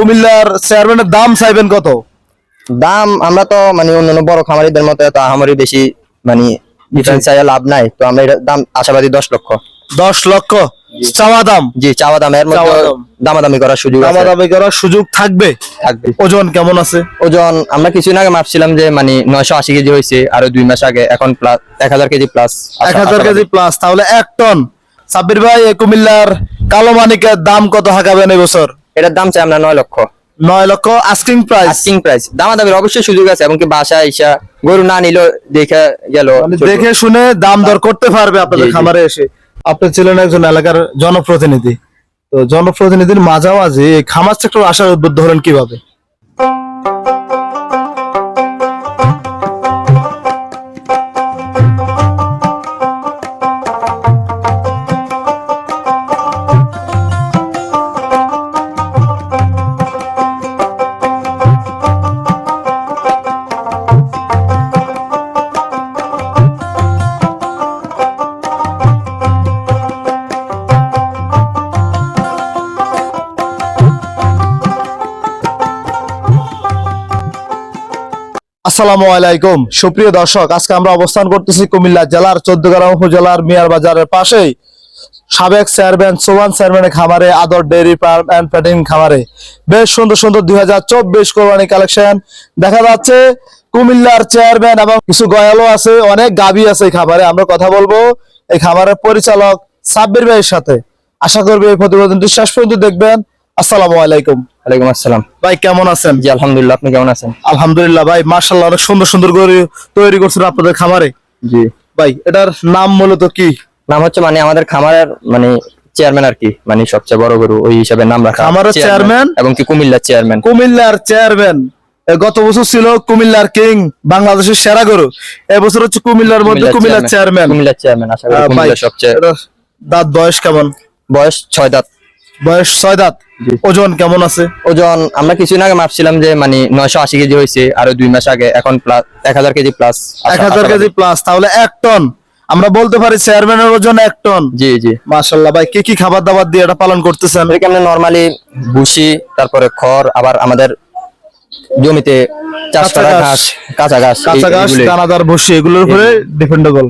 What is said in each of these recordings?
কুমিল্লার চেয়ারম্যানের দাম চাইবেন কত? দাম আমরা তো মানে অন্যান্য বড় খামারিদের মতো এত আহামরি বেশি মানে ডিফারেন্স চাইলে লাভ নাই। তো আমরা এটার দাম আশাবাদী দশ লক্ষ। দশ লক্ষ? চাওয়া দাম? জি চাওয়া দাম। এর মধ্যে দামাদামি করার সুযোগ দামাদামি করার সুযোগ থাকবে? থাকবে। ওজন কেমন আছে? ওজন আমরা কিছুদিন আগে মাপছিলাম যে মানে নয়শো আশি কেজি হয়েছে আরও দুই মাস আগে। এখন প্লাস এক হাজার কেজি প্লাস এক হাজার কেজি প্লাস তাহলে এক টন সাব্বির ভাই কুমিল্লার কালো মানিকের দাম কত হাঁকাবেন এই বছর? এটার দাম চাই আমরা নয় লক্ষ। নয় লক্ষ আস্কিং প্রাইস আস্কিং প্রাইস দামাদামির অবশ্যই সুযোগ আছে এমনকি বাসা আইসা গরু না নিল দেখে গেল মানে দেখে শুনে দাম দর করতে পারবে আপনাদের। খামারে এসে। আপনি ছিলেন একজন এলাকার জনপ্রতিনিধি। তো জনপ্রতিনিধির মাঝামাঝি খামার সেক্টর আসার উদ্বুদ্ধ হলেন কীভাবে? আসসালামু আলাইকুম। সুপ্রিয় দর্শক, আজকে আমরা অবস্থান করতেছি কুমিল্লা জেলার চোদ্দগ্রাম উপজেলার মিয়ার বাজারের পাশেই। সাবেক চেয়ারম্যান, সোমান চেয়ারম্যানের খামারে, আদর ডেয়ারি ফার্ম এন্ড প্যাটিং খামারে। বেশ সুন্দর সুন্দর দুই হাজার চব্বিশ কোরবানি কালেকশন দেখা যাচ্ছে। কুমিল্লার চেয়ারম্যান এবং কিছু গয়ালও আছে, অনেক গাবি আছে এই খামারে। আমরা কথা বলব এই খামারের পরিচালক সাব্বির ভাইয়ের সাথে। আশা করবি এই প্রতিবেদনটি শেষ পর্যন্ত দেখবেন। আসসালামু আলাইকুম। ওয়ালাইকুম আসসালাম। ভাই কেমন আছেন? জি আলহামদুলিল্লাহ আপনি কেমন আছেন? আলহামদুলিল্লাহ ভাই মার্শাল্লাহ অনেক সুন্দর সুন্দর করে তৈরি করছেন আপনাদের খামারে। জি। ভাই এটার নাম মূলত কি? নাম হচ্ছে মানে আমাদের খামারের মানে চেয়ারম্যান আর কি মানে সবচেয়ে বড় গরু ওই হিসাবে নাম রাখা। খামারের চেয়ারম্যান? এবং কি কুমিল্লার চেয়ারম্যান কুমিল্লার চেয়ারম্যান গত বছর ছিল কুমিল্লার কিং বাংলাদেশের সেরা গরু। এবছর হচ্ছে কুমিল্লার মধ্যে কুমিল্লার চেয়ারম্যান কুমিল্লার চেয়ারম্যান আশা করি কুমিল্লার সবচেয়ে দাঁত বয়স কেমন? বয়স ছয় দাঁত। বয়স ছয় দাঁত। ওজন কেমন আছে? ওজন আমরা কিছুদিন আগে মাপছিলাম যে মানে নয়শো আশি কেজি হয়েছে আরও দুই মাস আগে। এখন প্লাস এক হাজার কেজি প্লাস এক হাজার কেজি প্লাস তাহলে এক টন। আমরা বলতে পারি চেয়ারম্যানের ওজন এক টন। জি জি। মাশাল্লাহ ভাই কি কি খাবার দাবার দিয়ে এটা পালন করতেছেন? আমরা নর্মালি ভুসি তারপরে খড় আবার আমাদের জমিতে চাষ করা ঘাস। কাঁচা ঘাস কাঁচা ঘাস। দানাদার বসি এগুলোর উপরে ডিপেন্ডেবল।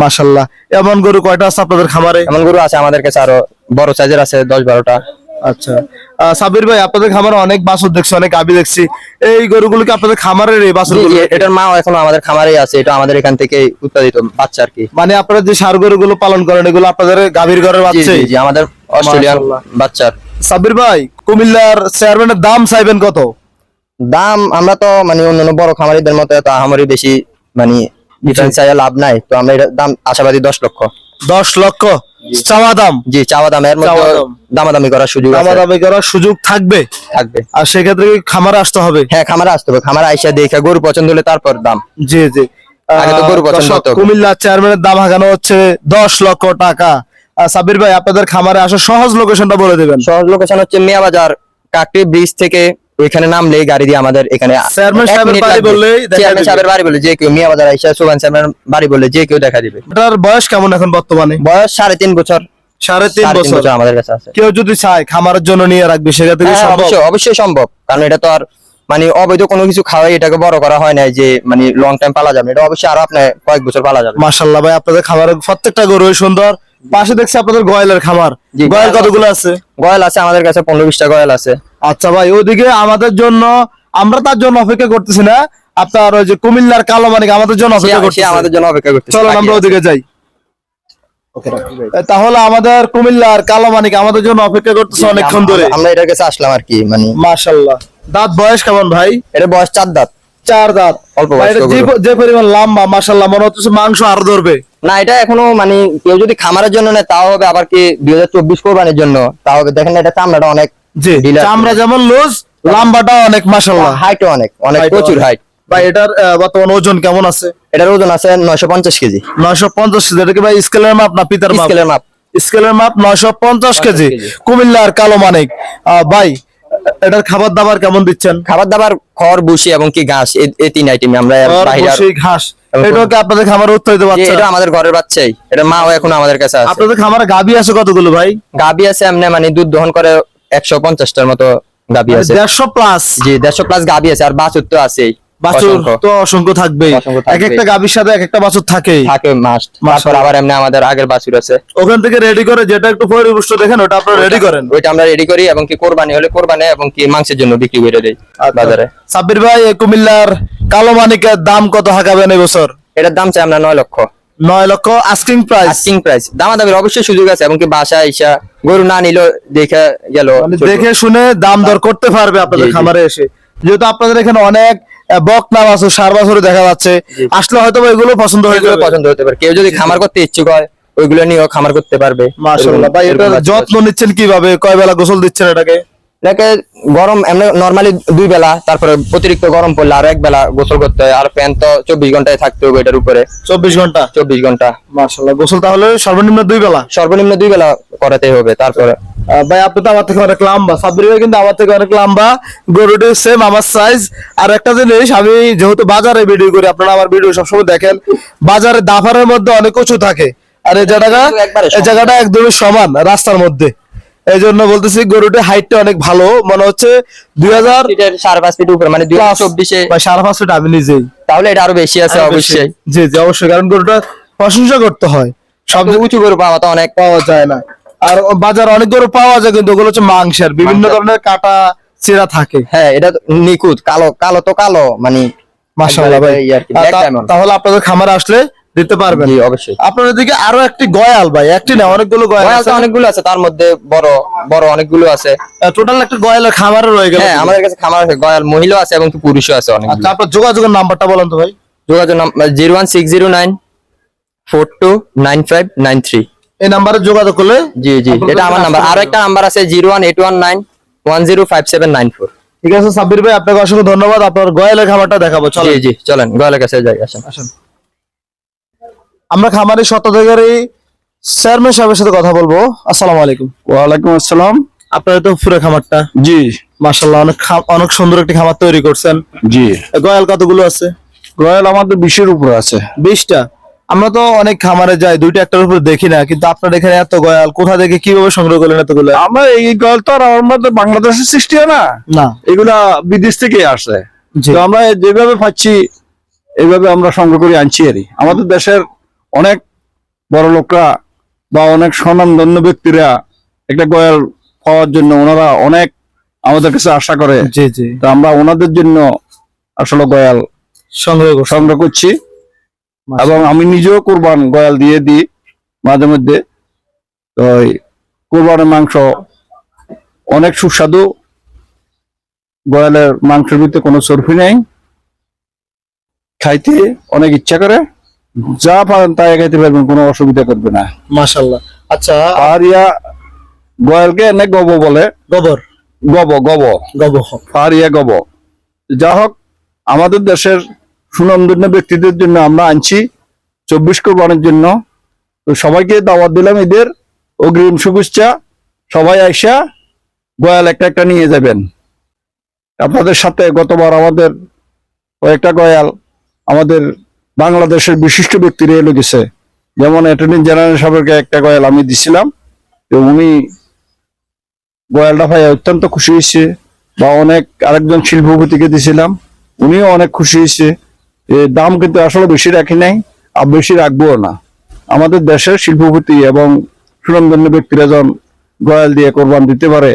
মাশাল্লাহ। এমন গরু কয়টা আছে আপনাদের খামারে? এমন গরু আছে আমাদের কাছে আরও বড় সাইজের আছে দশ বারোটা। আচ্ছা। সাবির ভাই আপনাদের খামারে অনেক বাছুর দেখছি অনেক গাবি দেখছি। এই গরুগুলো কি আপনাদের খামারের এই বাছুর এটার মা এখন আমাদের খামারেই আছে এটা আমাদের এখান থেকে উৎপাদিত বাচ্চা আর কি। মানে আপনারা যে সার গরুগুলো পালন করেন এগুলো আপনাদের গাভীর ঘরের বাচ্চা? জি, আমাদের অস্ট্রেলিয়ান। বাচ্চার সাবির ভাই কুমিল্লার চেয়ারম্যানের দাম চাইবেন কত? দাম আমরা তো মানে অন্যান্য বড় খামারিদের মতো এত আহামরি বেশি মানে ডিফারেন্স চাইলে লাভ নাই তো আমরা দাম আশাবাদী দশ লক্ষ। দশ লক্ষ? চাওয়া দাম? জি চাওয়া দাম। এর মধ্যে দাম। দামাদামি করার সুযোগ দামাদামি করার সুযোগ থাকবে? থাকবে। আর সেক্ষেত্রে খামারে আসতে হবে? হ্যাঁ খামারে আসতে হবে। খামারে আইসা দেখে গরু পছন্দ হলে তারপর দাম। জি জি। আগে তো গরু আহ, পছন্দ হতো। কুমিল্লার চেয়ারম্যানের দাম হাঁকানো হচ্ছে দশ লক্ষ টাকা। সাবির ভাই আপনাদের খামারে আসার সহজ লোকেশনটা বলে দেবেন। সহজ লোকেশন হচ্ছে মিয়া বাজার কাকটি ব্রিজ থেকে ওইখানে নামলেই গাড়ি দিয়ে আমাদের এখানে চেয়ারম্যান সাহেবের বাড়ি দেখা চেয়ারম্যান সাহেবের বাড়ি বলে যে কেউ মিয়া বাজার আইসা সুবান বাড়ি বলে যে কেউ দেখা দিবে। এটার বয়স কেমন এখন বর্তমানে? বয়স সাড়ে তিন বছর। সাড়ে তিন বছর। বছর আমাদের কাছে আছে। কেউ যদি চায় খামারের জন্য নিয়ে রাখবে কি হ্যাঁ, অবশ্যই অবশ্যই সম্ভব। কারণ এটা তো আর মানে অবৈধ কোনো কিছু খাওয়াই এটাকে বড় করা হয় না যে মানে লং টাইম পালা যাবে এটা অবশ্যই আরও আপনার কয়েক বছর পালা যাবে। ভাই আপনাদের খামারের প্রত্যেকটা গরুই সুন্দর। পাশে দেখছি আপনাদের গয়েলের খামার। গয়াল কতগুলো আছে। গয়াল আছে আমাদের কাছে পনেরো বিশটা গয়াল আছে। আচ্ছা ভাই ওদিকে আমাদের জন্য আমরা তার জন্য অপেক্ষা করতেছি না। আপনার ওই যে কুমিল্লার কালো মানিক আমাদের জন্য অপেক্ষা সে করতেছে। আমাদের জন্য অপেক্ষা করতে চলো আমরা ওদিকে যাই। তাহলে আমাদের কুমিল্লার কালো মানিক আমাদের জন্য অপেক্ষা করতেছে অনেকক্ষণ ধরে। আমরা এটার কাছে আসলাম আর কি মানে মাশাল্লাহ দাঁত বয়স কেমন ভাই? এটা বয়স চার দাঁত। চার দাঁত। অল্প যে পরিমাণ লম্বা মাশাল্লাহ মনে হচ্ছে মাংস আরও ধরবে। না এটা এখনও মানে কেউ যদি খামারের জন্য নেয় তাও হবে আবার কি দুই হাজার চব্বিশ কোরবানির জন্য। তাও হবে। দেখেন এটা চামড়াটা অনেক জি চামড়া যেমন লুজ লম্বাটা অনেক মাশাল্লাহ হাইটও অনেক অনেক প্রচুর হাইট ভাই এটার বর্তমান ওজন কেমন আছে? এটার ওজন আছে নয়শো পঞ্চাশ কেজি। নয়শো পঞ্চাশ কেজি এটা কি ভাই স্কেলের মাপ না পিতার মাপ? স্কেলের মাপ। স্কেলের মাপ নয়শো পঞ্চাশ কেজি। কুমিল্লার কালো মানিক। ভাই এটার খাবার দাবার কেমন দিচ্ছেন? খাবার দাবার খড় ভুসি এবং কি ঘাস এই- তিন আইটেম আমরা ঘাস বাস এটাও কি আপনাদের খামারে উৎপাদিত যে বাচ্চা? এটা আমাদের ঘরের বাচ্চাই। এটা মাও এখন আমাদের কাছে আছে। আপনাদের খামারে গাবি আছে কতগুলো ভাই? গাবি আছে এমনি মানে দুধ দহন করে একশো পঞ্চাশটার মতো গাবি আছে। দেড়শো প্লাস জি দেড়শো প্লাস গাবি আছে আর বাছুর তো আছেই। বাছুর তো অসংখ্য অসংখ্য এক একটা গাভীর সাথে এক একটা বাছুর থাকে মাস্ট তারপর আবার এমনি আমাদের আগের বাছুর আছে। ওখান থেকে রেডি করে যেটা একটু পরিপুষ্ট দেখেন ওটা আপনারা রেডি করেন। ওইটা আমরা রেডি করি এবং কি কোরবানি হলে কোরবানি এবং কি মাংসের জন্য বিক্রি করে দেই আচ্ছা। বাজারে। সাব্বির ভাই কুমিল্লার কালো মানিকের দাম কত হাঁকাবেন এই বছর? এটার দাম চাই আমরা নয় লক্ষ। নয় লক্ষ আস্কিং প্রাইস আস্কিং প্রাইস দামা দামের অবশ্যই সুযোগ আছে এবং কি বাসা ইসা গরু না নিলেও দেখে গেল মানে দেখে শুনে দাম দর করতে পারবে আপনাদের। খামারে এসে। যেহেতু আপনাদের এখানে অনেক আহ, বক আছে সার বাছরে দেখা যাচ্ছে। আসলে হয়তো এগুলো পছন্দ হয়ে যাবে। পছন্দ হতে পারে। কেউ যদি খামার করতে ইচ্ছুক হয় ওইগুলো নিয়েও খামার করতে পারবে। মাশাআল্লাহ। ভাই এটা যত্ন নিচ্ছেন কীভাবে? কয় বেলা গোসল দিচ্ছেন এটাকে? এটাকে গরম এমনি নর্মালি দুই বেলা তারপরে অতিরিক্ত গরম পড়লে আর এক বেলা গোসল করতে হয় আর ফ্যান তো চব্বিশ ঘন্টায় থাকতে হবে এটার উপরে। চব্বিশ ঘণ্টা? চব্বিশ ঘণ্টা। মাশাআল্লাহ গোসল তাহলে সর্বনিম্ন দুই বেলা? সর্বনিম্ন দুই বেলা করাতে হবে তারপরে। ভাই আপনি তো আমার থেকে অনেক লম্বা সাব্বির ভাই কিন্তু আমার থেকে অনেক লম্বা গরুটি সেম আমার সাইজ আর একটা জিনিস আমি যেহেতু বাজারে ভিডিও করি আপনারা আমার ভিডিও সবসময় দেখেন বাজারে দাফারের মধ্যে অনেক উঁচু থাকে। আর এই জায়গাটা এই জায়গাটা একদমই সমান রাস্তার মধ্যে। এই জন্য বলতেছি গরুটির হাইটটা অনেক ভালো। মনে হচ্ছে দুই হাজার সাড়ে পাঁচ ফিট উপরে মানে দুই হাজার চব্বিশে। সাড়ে পাঁচ ফিট আমি নিজেই। তাহলে এটা আরও বেশি আছে অবশ্যই। জি জি অবশ্যই কারণ গরুটা প্রশংসা করতে হয়। সব সব উঁচু করে পাওয়া তো অনেক। পাওয়া যায় না। আর বাজারে অনেক গরু পাওয়া যায় কিন্তু ওগুলো হচ্ছে মাংসের। বিভিন্ন ধরনের কাটা চিরা থাকে। হ্যাঁ এটা নিখুঁত কালো কালো তো কালো মানে মাশাআল্লাহ ভাই। তাহলে আপনাদের খামারে আসলে দিতে পারবেন। জি অবশ্যই। আপনার এদিকে আরও একটি গয়াল ভাই একটি না অনেকগুলো গয়াল আছে অনেকগুলো আছে তার মধ্যে বড় বড় অনেকগুলো আছে। টোটাল একটা গয়ালের খামারে রয়ে গেল। হ্যাঁ আমাদের কাছে খামার আছে গয়াল মহিলা আছে এবং পুরুষও আছে অনেক আচ্ছা আপনার যোগাযোগের নাম্বারটা বলেন তো ভাই। যোগাযোগ number zero one six zero nine four two nine five nine three. এই নাম্বারে যোগাযোগ করলে জি জি এটা আমার নাম্বার। আর একটা নাম্বার আছে zero one eight one nine one zero five seven nine four. ঠিক আছে সাব্বির ভাই আপনাকে অসংখ্য ধন্যবাদ। আপনার গয়ালের খামারটা দেখাবো চলো জি জি চলেন গয়ালের কাছে যাই আসেন। আসেন। আমরা খামারের শতধাগারি চেয়ারম্যান সাহেবের সাথে কথা বলব। আসসালামু আলাইকুম। ওয়ালাইকুম আসসালাম। আপনার তো পুরো খামারটা? জি। মাশাল্লাহ অনেক অনেক সুন্দর একটি খামার তৈরি করছেন। জি। গয়াল কতগুলো আছে? গয়াল আমাদের বিশের উপরে আছে। বিশটা? আমরা তো অনেক খামারে যাই দুইটা একটার উপর দেখি না কিন্তু আপনার এখানে এত গয়াল কোথা থেকে কীভাবে সংগ্রহ করলেন এতগুলো? আমরা এই গয়াল তো আর আমাদের বাংলাদেশের সৃষ্টি হয় না। না। এগুলা বিদেশ থেকে আসে। তো আমরা যেভাবে পাচ্ছি এইভাবে আমরা সংগ্রহ করে আনছি আরই আমাদের দেশের অনেক বড় লোকরা বা অনেক স্বনামধন্য ব্যক্তিরা একটা গয়াল পাওয়ার জন্য ওনারা অনেক আমাদের কাছে আশা করে। জি জি। তো আমরা ওনাদের জন্য আসলে গয়াল সংগ্রহ সংগ্রহ করছি এবং আমি নিজেও কোরবান গয়াল দিয়ে দিই মাঝে মধ্যে। তো কোরবানের মাংস অনেক সুস্বাদু। গয়ালের মাংসের ভিতরে কোনো চর্বি নেই। খাইতে অনেক ইচ্ছা করে। যা পারেন তাই খাইতে পারবেন কোনো অসুবিধা করবে না। মাশাল্লাহ আচ্ছা আর ইয়া গয়ালকে এনে গব বলে। গোবর? গব গব গব আর ইয়া গব যা হোক আমাদের দেশের সুনামধন্য ব্যক্তিদের জন্য আমরা আনছি চব্বিশ কোরবানের জন্য। তো সবাইকে দাওয়াত দিলাম এদের অগ্রিম শুভেচ্ছা। সবাই আইসা গয়াল একটা একটা নিয়ে যাবেন। আপনাদের সাথে গতবার আমাদের কয়েকটা গয়াল আমাদের বাংলাদেশের বিশিষ্ট ব্যক্তিরা এলো গেছে যেমন অ্যাটর্নি জেনারেল সাহেবকে একটা গয়াল আমি দিছিলাম উনি গয়ালটা ভাই অত্যন্ত খুশি হয়েছে, বা অনেক আরেকজন শিল্পপতিকে দিছিলাম, উনিও অনেক খুশি হয়েছে। দাম কিন্তু আসলে বেশি রাখি নাই, আর বেশি রাখব না। আমাদের দেশের শিল্পপতি এবং সুনামধন্য ব্যক্তিরা যখন গয়াল দিয়ে কোরবান দিতে পারে,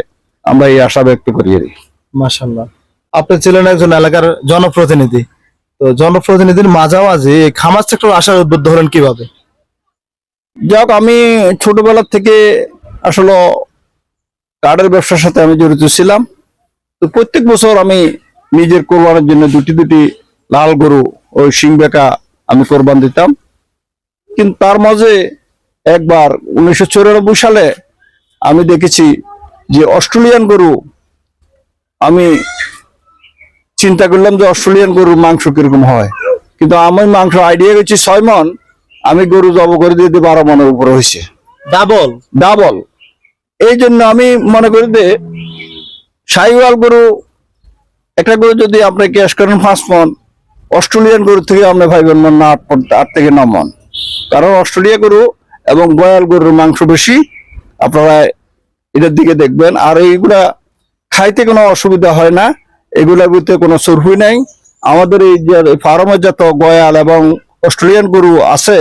আমরা এই আশা ব্যক্ত করি আর কি। মাশাল্লাহ আপনি ছিলেন একজন এলাকার জনপ্রতিনিধি। তো জনপ্রতিনিধির মাঝামাঝি খামার সেক্টর আসার উদ্বুদ্ধ হলেন কীভাবে? যাক, আমি ছোটবেলা থেকে আসলে কার্ডের ব্যবসার সাথে আমি জড়িত ছিলাম। তো প্রত্যেক বছর আমি নিজের কোরবানের জন্য দুটি দুটি লাল গরু ওই সিং বেকা আমি কোরবান দিতাম। কিন্তু তার মাঝে একবার উনিশশো সালে আমি দেখেছি যে অস্ট্রেলিয়ান গরু আমি চিন্তা করলাম যে অস্ট্রেলিয়ান গরুর মাংস কীরকম হয়। কিন্তু আমি মাংস আইডিয়া গেছি ছয় মন আমি গরু জব করে দিয়ে দিই বারো মনের উপরে হয়েছে। ডাবল ডাবল এই জন্য আমি মনে করি যে সাইওয়াল গরু একটা গরু যদি আপনি ক্যাশ করেন পাঁচ মন অস্ট্রেলিয়ান গরু থেকে আপনি ভাইবেন মন না আট থেকে ন মন। কারণ অস্ট্রেলিয়া গরু এবং গয়াল গরুর মাংস বেশি আপনারা এটার দিকে দেখবেন। আর এইগুলা খাইতে কোনো অসুবিধা হয় না। এগুলোর ভিতরে কোনো চর্বি নাই। আমাদের এই যে ফার্মের যত গয়াল এবং অস্ট্রেলিয়ান গরু আছে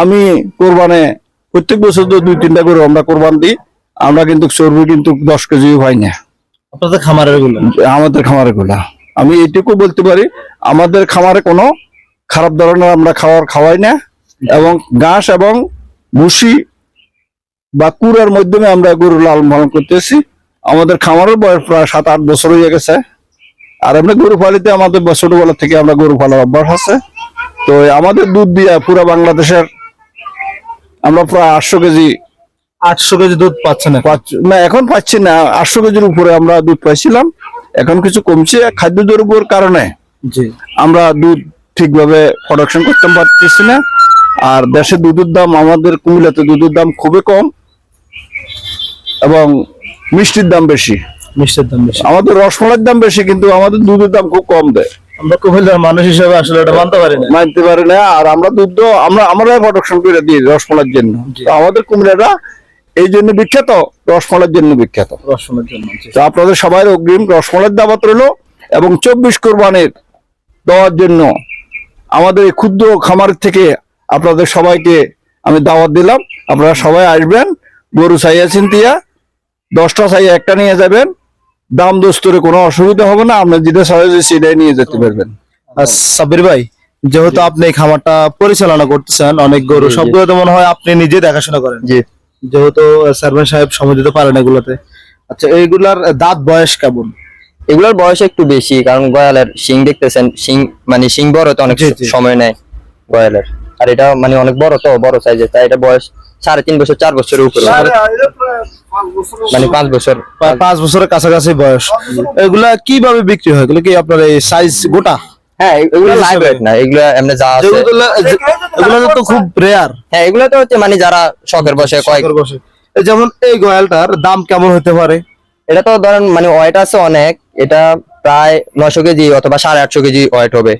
আমি কোরবানে প্রত্যেক বছর তো দুই তিনটা গরু আমরা কোরবান দিই। আমরা কিন্তু চর্বি কিন্তু দশ কেজি হয় না। আপনাদের খামারেরগুলো? আমাদের খামারে গুলা। আমি এইটুকু বলতে পারি আমাদের খামারে কোনো খারাপ ধরনের আমরা খাবার খাওয়াই না এবং ঘাস এবং ভুসি বা কুড়ার মাধ্যমে আমরা গরু লালন পালন করতেছি। আমাদের খামারের বয়স প্রায় সাত আট বছর হয়ে গেছে। আর আমরা গরু পালিতে আমাদের ছোটবেলা থেকে আমরা গরু পালার অভ্যাস আছে। তো আমাদের দুধ দিয়ে পুরো বাংলাদেশের আমরা প্রায় আটশো কেজি আটশো কেজি দুধ পাচ্ছে না পাচ্ছ- না এখন পাচ্ছি না। আটশো কেজির উপরে আমরা দুধ পাইছিলাম। এখন কিছু কমছে খাদ্য দ্রব্যের কারণে। আমরা দুধ ঠিকভাবে প্রোডাকশন করতে পারতেছি না। আর দেশে দুধের দাম আমাদের কুমিল্লাতে দুধের দাম খুবই কম এবং মিষ্টির দাম বেশি। মিষ্টির দাম বেশি। আমাদের রসমলাইয়ের দাম বেশি কিন্তু আমাদের দুধের দাম খুব কম দেয়। আমরা কুমিল্লার মানুষ হিসেবে আসলে এটা মানতে পারি না। মানতে পারে না আর আমরা দুধ আমরা আমরা প্রোডাকশন করে দিই জন্য। আমাদের কুমিল্লাটা এই জন্য বিখ্যাত জন্য বিখ্যাত। রসুনের জন্য তো আপনাদের সবাই অগ্রিম রসমলাইয়ের দাবাত রইল এবং চব্বিশ কোরবানির দেওয়ার জন্য আমাদের এই ক্ষুদ্র খামার থেকে আপনাদের সবাইকে আমি দাওয়াত দিলাম। আপনারা সবাই আসবেন গরু চাইয়া চিন্তিয়া দশটা চাইয়া একটা নিয়ে যাবেন। দাম দোস্তরে কোনো অসুবিধা হবে না আপনার যেটা চাই সেটাই নিয়ে যেতে পারবেন। আর সাব্বির ভাই যেহেতু আপনি এই খামারটা পরিচালনা করতেছেন অনেক গরু। সবগুলো তো মনে হয় আপনি নিজে দেখাশোনা করেন। জি। যেহেতু সার্ভেন সাহেব সময় দিতে পারেন এগুলোতে। আচ্ছা এইগুলার দাঁত বয়স কেমন? এগুলার বয়স একটু বেশি কারণ গয়ালের শিং দেখতেছেন শিং মানে শিং বড় তো অনেক। সময় নেয় গয়ালের। আর এটা মানে অনেক বড় তো বড় সাইজের তাই এটা বয়স সাড়ে তিন বছর চার বছরের উপরে। মানে পাঁচ বছর। পাঁচ বছরের কাছাকাছি বয়স। এগুলা কীভাবে বিক্রি হয়? এগুলো কি আপনার এই সাইজ গোটা? হ্যাঁ এগুলো লাইভ হিসাবে? না এগুলো এমনি যা আছে। এগুলো তো খুব রেয়ার হ্যাঁ এগুলো তো হচ্ছে মানে যারা শখের বসে কয়েক বসে। যেমন এই গয়ালটার দাম কেমন হতে পারে? এটা তো ধরেন মানে ওয়েট আছে অনেক। এটা প্রায় নয়শো কেজি অথবা সাড়ে আটশো কেজি ওয়েট হবে।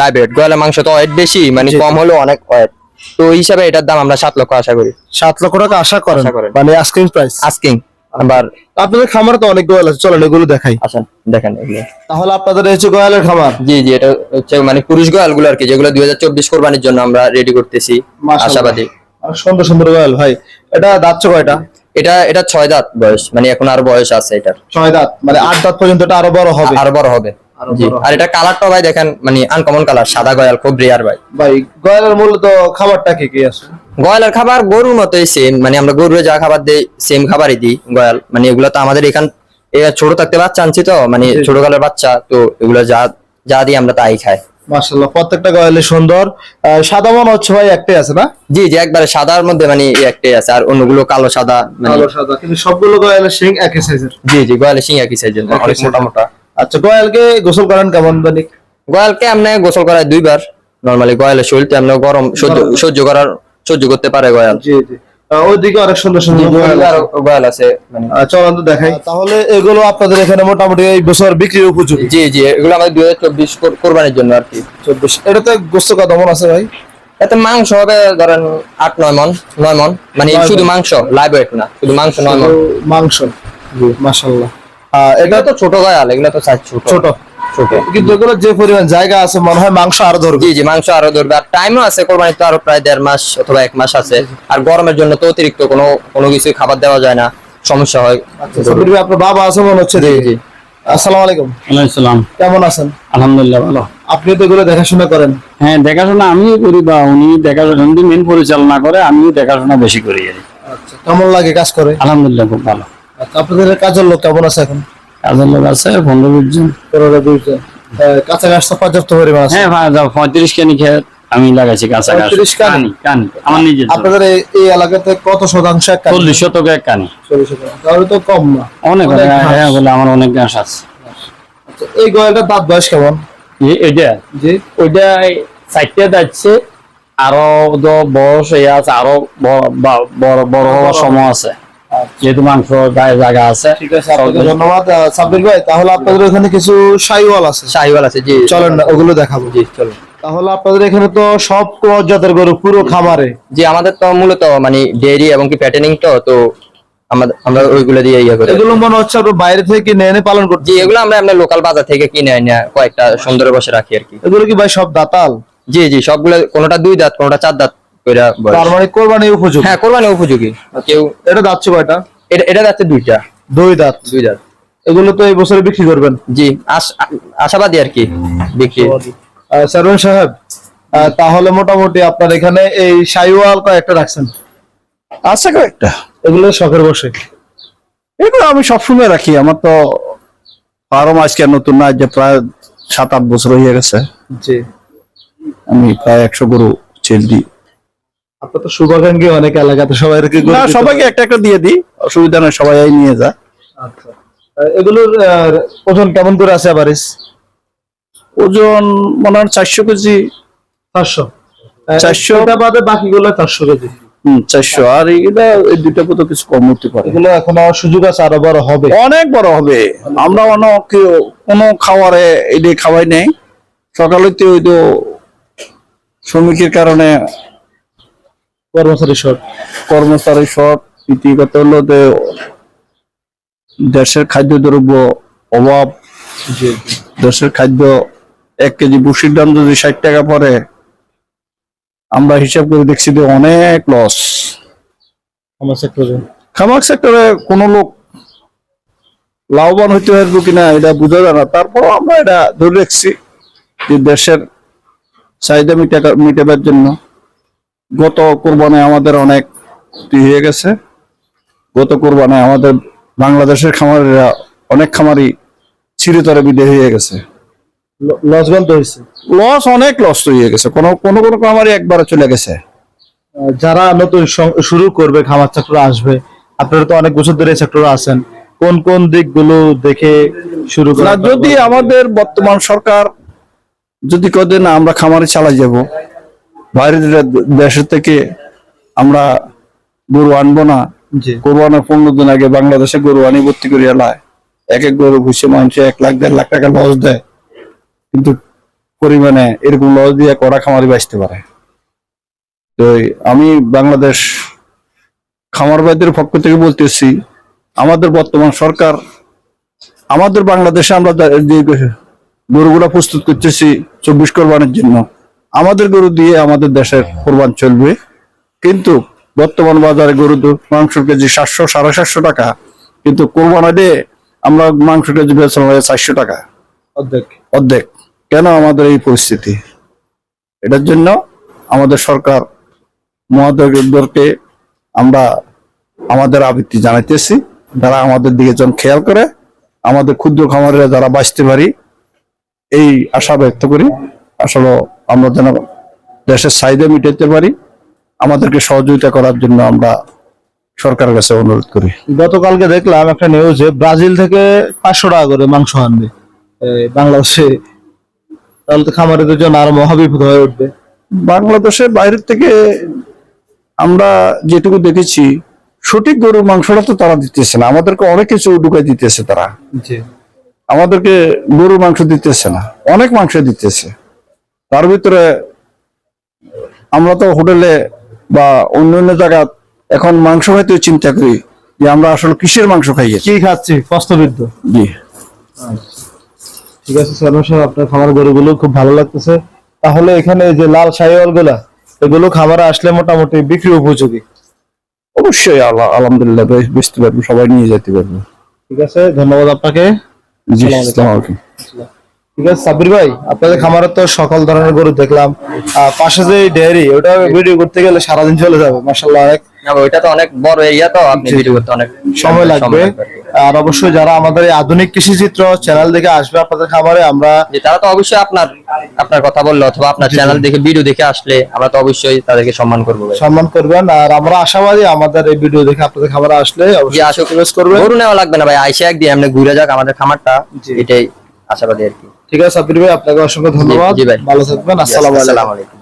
লাইভ গয়ালের মাংস তো ওয়েট বেশি মানে কম হলেও অনেক ওয়েট তো হিসাবে এটার দাম আমরা সাত লক্ষ আশা করি। সাত লক্ষ টাকা আশা করেন? আশা করেন। মানে আস্কিং প্রাইস আস্কিং আবার আপনাদের খামারে তো অনেক গোয়াল আছে চলেন এগুলো দেখাই। আসেন দেখেন এগুলো। তাহলে আপনাদের হচ্ছে গোয়ালের খামার? জি জি এটা হচ্ছে মানে পুরুষ গোয়ালগুলো আর কি যেগুলো দুই হাজার চব্বিশ কোরবানির জন্য আমরা রেডি করতেছি মাশাআল্লাহ। আশাবাদী। আর সুন্দর সুন্দর গোয়াল ভাই। এটা দাঁত কয়টা? এটা এটা ছয় দাঁত বয়স মানে এখন আর বয়স আছে এটার। ছয় দাঁত মানে আট দাঁত পর্যন্ত এটা আরও বড় হবে। আরও বড় হবে। আরও এটা কালারটা ভাই দেখেন মানে আনকমন কালার সাদা গয়াল খুব রেয়ার ভাই। ভাই গোয়ালের মূলত খাবারটা কি কি আছে? গয়ালের খাবার গরুর মতোই সেম মানে আমরা গরুরে যা খাবার দিই সেম খাবারই দিই গয়াল। মানে এগুলো তো আমাদের এখান ছোট থাকতে বাচ্চা আনছি তো মানে ছোট কালের বাচ্চা তো এগুলো যা যা দিই আমরা তাই খাই। মাশাআল্লাহ প্রত্যেকটা গোয়ালে সুন্দর। সাদা মনে হচ্ছে ভাই একটাই আছে না? জি জি একবারে সাদার মধ্যে মানে একটাই আছে আর অন্যগুলো কালো সাদা মানে কালো সাদা কিন্তু সবগুলো গোয়ালের শিং একই সাইজের জি জি গয়ালে সিং একই সাইজের অনেক মোটা মোটা। আচ্ছা গোয়ালকে গোসল করেন কেমন জানি গয়ালকে আমরা গোসল করায় দুইবার। নরমালি গয়ালের শরীরতে আমরা গরম সহ্য সহ্য করার সহ্য করতে পারে গয়াল। জি জি। ওইদিকে অনেক সুন্দর সুন্দর গোয়াল আছে। মানে। চলুন তো দেখাই। তাহলে এগুলো আপনাদের এখানে মোটামুটি এই বছর বিক্রির উপযোগী? জি জি এগুলো আমাদের দুই হাজার চব্বিশ কোরবানির জন্য আর কি। চব্বিশ। এটাতে গোস্ত কত মন আছে ভাই? এতে মাংস হবে ধরেন আট নয় মন নয় মন। মানে শুধু মাংস লাইভ ওয়েট না শুধু মাংস নয় মন। মাংস। মাশাল্লাহ এটা তো ছোট গয়াল এগুলো তো সাইজ ছোট। ছোট। ছোট। কিন্তু এগুলো যে পরিমাণ জায়গা আছে মনে হয় মাংস আরও ধরবে। জি জি মাংস আরও ধরবে। আর টাইমও আছে কোরবানি তো আরও প্রায় দেড় মাস অথবা এক মাস আছে। আর গরমের জন্য তো অতিরিক্ত কোনো কোনো কিছু খাবার দেওয়া যায় না সমস্যা হয়। আচ্ছা ভাই, আপনার বাবা আছে মনে হচ্ছে? জি জি। আসসালামু আলাইকুম। কেমন আছেন? আলহামদুলিল্লাহ ভালো। আপনি তো এগুলো দেখাশোনা করেন। হ্যাঁ দেখাশোনা আমিও করি বা উনি দেখাশোনা উনি মেন পরিচালনা করে আমিও দেখাশোনা বেশি করি আচ্ছা কেমন লাগে কাজ করে? আলহামদুলিল্লাহ খুব ভালো। আচ্ছা আপনাদের কাজের লোক কেমন আছে এখন? কাজের লোক আছে পনেরো বিশ জন। পনেরো বিশ জন। কাঁচা গাছ তো পর্যাপ্ত পরিমাণ আছে? হ্যাঁ পঁয়ত্রিশ কানি খেয়ে আমি লাগাইছি কাঁচা গাছ 35 কানি? কানি আমার নিজের আপনাদের এই- এলাকাতে কত শতাংশ? চল্লিশ শতক এক কানি। তাহলে তো কম না। অনেক অনেক হ্যাঁ বলে আমার অনেক গাছ আছে। আচ্ছা, এই গোয়ালটার দাঁত বয়স কেমন? এটা? জি। ওইটা চারটে যাচ্ছে আরও বয়স আছে আরও বড় হওয়ার সময় আছে। যেহেতু মাংস গায়ে জায়গা আছে। ঠিক আছে আপনাকে ধন্যবাদ। সাব্বির ভাই তাহলে আপনাদের ওখানে কিছু সাইওয়াল আছে? শাহিওয়াল আছে জি। চলেন না ওগুলো দেখাবো। জি চলুন। তাহলে আপনাদের এখানে তো সব ক্রস জাতের গরু পুরো খামারে। জি আমাদের তো মূলত মানে ডেয়ারি এবং কি প্যাটার্নিং তো তো আমরা ওইগুলো দিয়ে ইয়ে করি। এগুলো মনে হচ্ছে আপনার বাইরে থেকে কিনে এনে পালন করছি এগুলো আমরা আমরা লোকাল বাজার থেকে কিনে আনি কয়েকটা সুন্দর বসে রাখি আর কি। এগুলো কি ভাই সব দাতাল? জি জি সবগুলো কোনোটা দুই দাঁত কোনোটা চার দাঁত। কইরা বয়স। তার মানে কোরবানি উপযোগী। হ্যাঁ কোরবানি উপযোগী। কেউ এটা যাচ্ছে কয়টা? এটা এটা যাচ্ছে দুইটা। দুই দাঁত। দুই দাঁত। এগুলো তো এই বছরে বিক্রি করবেন? জি আশ- আশাবাদী আর কি বিক্রি। সারওয়ান সাহেব তাহলে মোটামুটি আপনার এখানে এই সাইওয়াল কয়েকটা রাখছেন? আছে কয়েকটা। এগুলো শখের বসে। এগুলো আমি সবসময় রাখি। আমার তো ফার্ম আজকে নতুন না যে প্রায় সাত আট বছর হয়ে গেছে। জি। আমি প্রায় একশো গরু ছেল দিই। আপনার তো শুভাকাঙ্ক্ষী অনেক এলাকাতে সবাই না সবাইকে একটা একটা দিয়ে দিই অসুবিধা নেই সবাই নিয়ে যায় আচ্ছা। এগুলোর ওজন কেমন করে আছে আবারিস ওজন মনে হয় চারশো কেজি। চারশো। 400 এটা বাদে বাকিগুলো চারশো কেজি। হম চারশো। আর এইটা এই দুইটা কত কিছু কম হতে পারে। এগুলো এখনও সুযোগ আছে আরও বড় হবে। অনেক বড় হবে। আমরা অন্য কেউ- কোনো খাবারে এটি খাওয়াই নেই। সকালে তো ওই তো শ্রমিকের কারণে কর্মচারী শর্ট? কর্মচারী শর্ট দ্বিতীয়ত হলো যে দেশের খাদ্যদ্রব্য অভাব। দেশের খাদ্য এক কেজি বুসির দাম যদি ষাট টাকা পরে আমরা হিসাব করে দেখছি যে অনেক লস আমার সেক্টরে কোন লোক লাভবান হইতে পারব কিনা এটা বোঝা যায় না। তারপর আমরা এটা ধরে রাখছি যে দেশের চাহিদা মিটা মিটাবার জন্য। গত কোরবানে আমাদের অনেক হয়ে গেছে। গত কোরবানে আমাদের বাংলাদেশের খামারিরা অনেক খামারি চিরতরে বিদায় হয়ে গেছে। লস বন্ধ হয়েছে? লস অনেক লস হয়ে গেছে। কোনো কোনো কোনো খামারি একবারে চলে গেছে। যারা নতুন শুরু করবে খামার সেক্টরে আসবে আপনারা তো অনেক বছর ধরে সেক্টরে আছেন। কোন কোন দিকগুলো দেখে শুরু করা যদি আমাদের বর্তমান সরকার যদি কদিন আমরা খামারে চালাই যাব। বাইরের দেশের থেকে আমরা গরু আনব না। গরু কোরবানের পনেরো দিন আগে বাংলাদেশে গরু আনি ভর্তি করিয়া লায়। এক এক গরু ঘুষে মানুষে এক লাখ দেড় লাখ টাকা লস দেয়। কিন্তু পরিমাণে এরকম লস দিয়ে কড়া খামারি বাঁচতে পারে। তো আমি বাংলাদেশ খামার ভাইদের পক্ষ থেকে বলতেছি আমাদের বর্তমান সরকার আমাদের বাংলাদেশে আমরা যে গরুগুলা প্রস্তুত করতেছি চব্বিশ কোরবানের জন্য আমাদের গরু দিয়ে আমাদের দেশের কোরবান চলবে। কিন্তু বর্তমান বাজারে গরু মাংসের কেজি সাতশো সাড়ে সাতশো টাকা। কিন্তু কোরবানা দিয়ে আমরা মাংস কেজি বেচলাম চারশো টাকা। অর্ধেক। অর্ধেক। কেন আমাদের এই পরিস্থিতি? এটার জন্য আমাদের সরকার মহাদরকে আমরা আমাদের আবৃত্তি জানাইতেছি। যারা আমাদের দিকে যেন খেয়াল করে আমাদের ক্ষুদ্র খামারিরা যারা বাঁচতে পারি এই আশা ব্যক্ত করি। আসলে আমরা যেন দেশের চাহিদা মিটাইতে পারি আমাদেরকে সহযোগিতা করার জন্য আমরা সরকারের কাছে অনুরোধ করি। গতকালকে দেখলাম একটা নিউজে ব্রাজিল থেকে পাঁচশো টাকা করে মাংস আনবে। বাংলাদেশে। তাহলে তো খামারিদের জন্য আরও মহাবিপদ হয়ে উঠবে। বাংলাদেশের বাইরের থেকে আমরা যেটুকু দেখেছি সঠিক গরুর মাংসটা তো তারা দিতেছে না। আমাদেরকে অনেক কিছু ঢুকাই দিতেছে তারা। আমাদেরকে গরুর মাংস দিতেছে না। অনেক মাংস দিতেছে। তার ভিতরে আমরা তো হোটেলে বা অন্য অন্য জায়গা এখন মাংস খাইতে চিন্তা করি যে আমরা আসলে কিসের মাংস খাইয়ে কি খাচ্ছি? কষ্টবিদ্ধ জি। ঠিক আছে স্যার সাহেব আপনার খামার গরুগুলো খুব ভালো লাগতেছে। তাহলে এখানে যে লাল শাহিওয়ালগুলা এগুলো খামারে আসলে মোটামুটি বিক্রি উপযোগী। অবশ্যই আল্লাহ আলহামদুলিল্লাহ বেশ- বেচতে পারব সবাই নিয়ে যেতে পারব। ঠিক আছে ধন্যবাদ আপনাকে। জি আসসালামু আলাইকুম। ঠিক আছে সাব্বির ভাই আপনাদের খামারে তো সকল ধরনের গরু দেখলাম। পাশে যে ডেয়ারি ওটা ভিডিও করতে গেলে সারাদিন চলে যাবে মাসাল্লাহ অনেক। না, ওইটা তো অনেক বড় এরিয়া তো আপনি ভিডিও করতে অনেক সময় লাগবে। আর। অবশ্যই যারা আমাদের আধুনিক কৃষি চিত্র চ্যানেল দেখে আসবে আপনাদের খামারে আমরা তারা তো অবশ্যই আপনার আপনার কথা বলল অথবা আপনার চ্যানেল দেখে ভিডিও দেখে আসলে আমরা তো অবশ্যই তাদেরকে সম্মান করব সম্মান করবেন আর আমরা আশাবাদী আমাদের এই ভিডিও দেখে আপনাদের খামারে আসলে জি অবশ্যই আসুক। করবেন। গরু নেওয়া লাগবে না ভাই আইসে একদিন ঘুরে যাক আমাদের খামারটা এটাই আশাবাদী আর কি। ঠিক আছে সাব্বির ভাই আপনাকে অসংখ্য ধন্যবাদ। ভালো থাকবেন আসসালামু আলাইকুম।